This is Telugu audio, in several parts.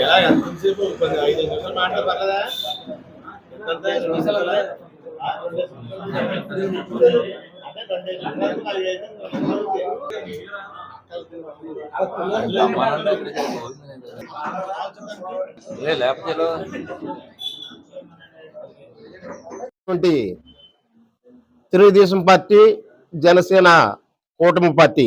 ఎలా ఎంతసేపు ఐదు నిమిషాలు మాట్లాడ పర్లేదా ఎంత రెండు నిమిషాలు కదా? ఆ, రెండు నిమిషాలు. అంటే రెండు నిమిషాలు అది అయితే ఏ లేకపోతే తెలుగుదేశం పార్టీ జనసేన కూటమి పార్టీ.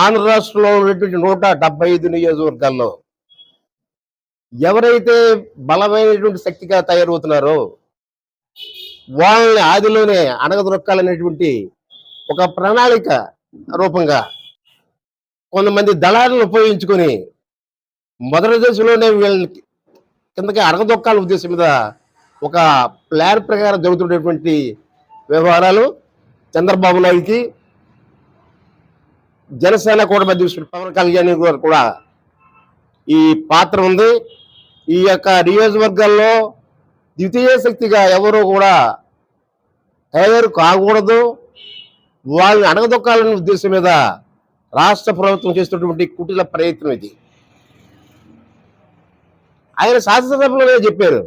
ఆంధ్ర రాష్ట్రంలో ఉన్నటువంటి నూట డెబ్బై ఐదు నియోజకవర్గాల్లో ఎవరైతే బలమైనటువంటి శక్తిగా తయారవుతున్నారో వాళ్ళని ఆదిలోనే అణగదొక్కాలనేటువంటి ఒక ప్రణాళిక రూపంగా కొంతమంది దళాలను ఉపయోగించుకొని మొదటి దశలోనే వీళ్ళని కిందకి అరగదొక్కాల ఉద్దేశం మీద ఒక ప్లాన్ ప్రకారం జరుగుతున్నటువంటి వ్యవహారాలు చంద్రబాబు నాయుడికి జనసేన కూడా అధ్యక్షుడు పవన్ కళ్యాణ్ గారు కూడా ఈ పాత్ర ఉంది. ఈ యొక్క నియోజకవర్గాల్లో ద్వితీయ శక్తిగా ఎవరు కూడా తయారు కాకూడదు. వాళ్ళని అడగదొక్కాలనే ఉద్దేశం మీద రాష్ట్ర ప్రభుత్వం చేస్తున్నటువంటి కుటిల ప్రయత్నం ఇది. ఆయన శాసనసభలోనే చెప్పారు.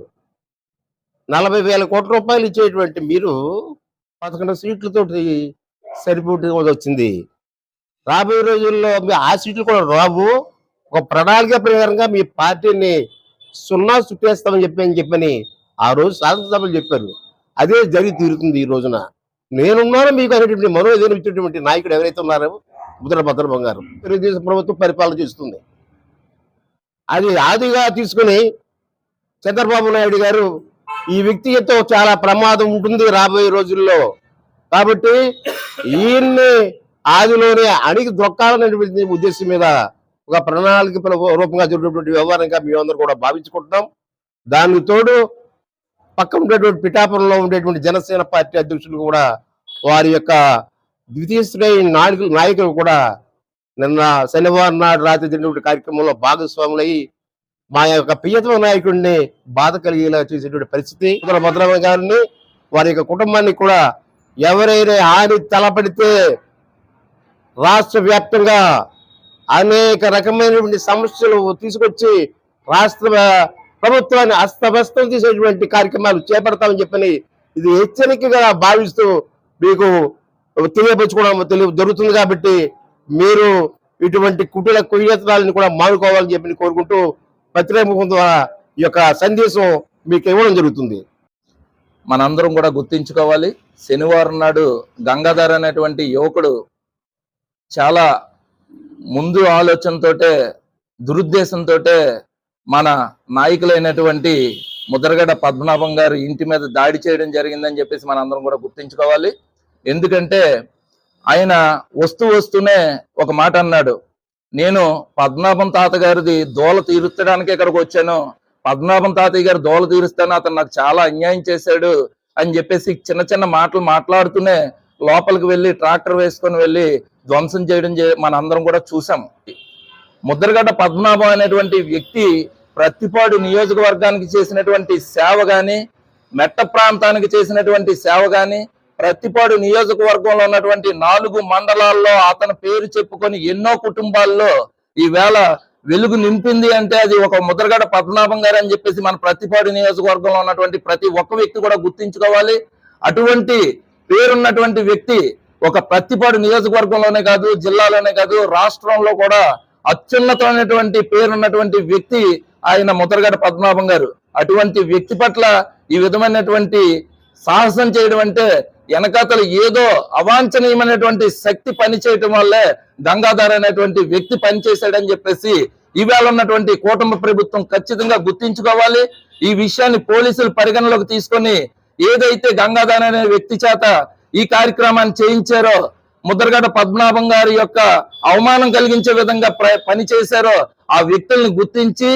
నలభై వేల కోట్ల రూపాయలు ఇచ్చేటువంటి మీరు పదకొండు సీట్లతోటి సరిపోటీ వచ్చింది. రాబోయే రోజుల్లో మీ ఆ సీట్లు కూడా రావు. ఒక ప్రణాళిక ప్రకారంగా మీ పార్టీని సున్నా చుట్టేస్తామని చెప్పి అని చెప్పని ఆ రోజు శాసనసభలు చెప్పారు. అదే జరిగి తీరుతుంది ఈ రోజున. నేనున్నాను మీకు అనేటువంటి మనోధైర్యం ఇచ్చేటువంటి నాయకుడు ఎవరైతే ఉన్నారో ముద్ర భద్ర బంగారు. తెలుగుదేశం ప్రభుత్వం పరిపాలన చేస్తుంది. అది ఆదిగా తీసుకుని చంద్రబాబు నాయుడు గారు ఈ వ్యక్తితో చాలా ప్రమాదం ఉంటుంది రాబోయే రోజుల్లో. కాబట్టి ఈయన్ని ఆదిలోనే అడిగి దొక్కాలనేటువంటి ఉద్దేశం మీద ఒక ప్రణాళిక ప్ర- రూపంగా జరిగినటువంటి వ్యవహారంగా మేమందరూ కూడా భావించుకుంటున్నాం. దానికి తోడు పక్క ఉండేటువంటి పిఠాపురంలో ఉండేటువంటి జనసేన పార్టీ అధ్యక్షులు కూడా వారి యొక్క ద్వితీయ శ్రేణి నాయకులు నాయకులు కూడా నిన్న శనివారం నాడు రాత్రి జరిగినటువంటి కార్యక్రమంలో భాగస్వాములై మా యొక్క పియతమ నాయకుడిని బాధ కలిగేలా చేసేటువంటి పరిస్థితి. ఉత్తర గారిని వారి యొక్క కుటుంబాన్ని కూడా ఎవరైనా హాని తలపడితే రాష్ట్ర వ్యాప్తంగా అనేక రకమైనటువంటి సమస్యలు తీసుకొచ్చి రాష్ట్ర ప్రభుత్వాన్ని అస్తవ్యస్తం చేసేటువంటి కార్యక్రమాలు చేపడతామని చెప్పని ఇది హెచ్చరికగా భావిస్తూ మీకు తెలియపరచుకోవడం తెలియ జరుగుతుంది కాబట్టి మీరు ఇటువంటి కుటీల కుయ్యత్నాలను కూడా మానుకోవాలని చెప్పి కోరుకుంటూ పత్రిక ముఖం ద్వారా ఈ యొక్క సందేశం మీకు ఇవ్వడం జరుగుతుంది. మనందరం కూడా గుర్తించుకోవాలి. శనివారం నాడు గంగాధర్ అనేటువంటి యువకుడు చాలా ముందు ఆలోచనతోటే దురుద్దేశంతోటే మన నాయకులైనటువంటి ముద్రగడ పద్మనాభం గారు ఇంటి మీద దాడి చేయడం జరిగిందని చెప్పేసి మన అందరం కూడా గుర్తించుకోవాలి. ఎందుకంటే ఆయన వస్తూ వస్తూనే ఒక మాట అన్నాడు. నేను పద్మనాభం తాత గారిది దోల తీరుస్తడానికి ఇక్కడికి వచ్చాను. పద్మనాభం తాతయ్య గారు దోల తీరుస్తాను అతను నాకు చాలా అన్యాయం చేశాడు అని చెప్పేసి చిన్న చిన్న మాటలు మాట్లాడుతూనే లోపలికి వెళ్ళి ట్రాక్టర్ వేసుకొని వెళ్ళి ధ్వంసం చేయడం మన మనందరం కూడా చూసాం. ముద్రగడ్డ పద్మనాభం అనేటువంటి వ్యక్తి ప్రతిపాడు నియోజకవర్గానికి చేసినటువంటి సేవ కానీ మెట్ట ప్రాంతానికి చేసినటువంటి సేవ కానీ ప్రతిపాడు నియోజకవర్గంలో ఉన్నటువంటి నాలుగు మండలాల్లో అతని పేరు చెప్పుకొని ఎన్నో కుటుంబాల్లో ఈవేళ వెలుగు నింపింది అంటే అది ఒక ముద్రగడ పద్మనాభం గారు అని చెప్పేసి మన ప్రతిపాడు నియోజకవర్గంలో ఉన్నటువంటి ప్రతి ఒక్క వ్యక్తి కూడా గుర్తించుకోవాలి. అటువంటి పేరున్నటువంటి వ్యక్తి ఒక ప్రతిపాడు నియోజకవర్గంలోనే కాదు జిల్లాలోనే కాదు రాష్ట్రంలో కూడా అత్యున్నతమైనటువంటి పేరున్నటువంటి వ్యక్తి ఆయన ముద్రగడ పద్మనాభం గారు. అటువంటి వ్యక్తి పట్ల ఈ విధమైనటువంటి సాహసం చేయడం అంటే వెనకాతలు ఏదో అవాంఛనీయమైనటువంటి శక్తి పనిచేయటం వల్లే గంగాధర్ అనేటువంటి వ్యక్తి పనిచేశాడని చెప్పేసి ఇవాళ ఉన్నటువంటి కూటమి ప్రభుత్వం ఖచ్చితంగా గుర్తించుకోవాలి. ఈ విషయాన్ని పోలీసులు పరిగణలోకి తీసుకొని ఏదైతే గంగాధర్ అనే వ్యక్తి చేత ఈ కార్యక్రమాన్ని చేయించారో ముద్రగడ పద్మనాభం గారి యొక్క అవమానం కలిగించే విధంగా ప్ర- పని చేశారో ఆ వ్యక్తుల్ని గుర్తించి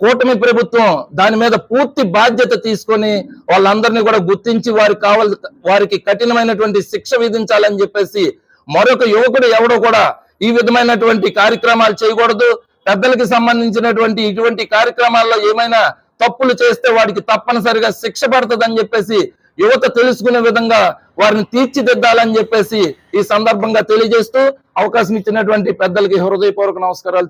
కూటమి ప్రభుత్వం దాని మీద పూర్తి బాధ్యత తీసుకొని వాళ్ళందరినీ కూడా గుర్తించి వారికి కావాల్ వారికి కఠినమైనటువంటి శిక్ష విధించాలని చెప్పేసి మరొక యువకుడు ఎవడో కూడా ఈ విధమైనటువంటి కార్యక్రమాలు చేయకూడదు. పెద్దలకి సంబంధించినటువంటి ఇటువంటి కార్యక్రమాల్లో ఏమైనా తప్పులు చేస్తే వాడికి తప్పనిసరిగా శిక్ష పడుతుందని చెప్పేసి యువత తెలుసుకునే విధంగా వారిని తీర్చిదిద్దాలని చెప్పేసి ఈ సందర్భంగా తెలియజేస్తూ అవకాశం ఇచ్చినటువంటి పెద్దలకి హృదయపూర్వక నమస్కారాలు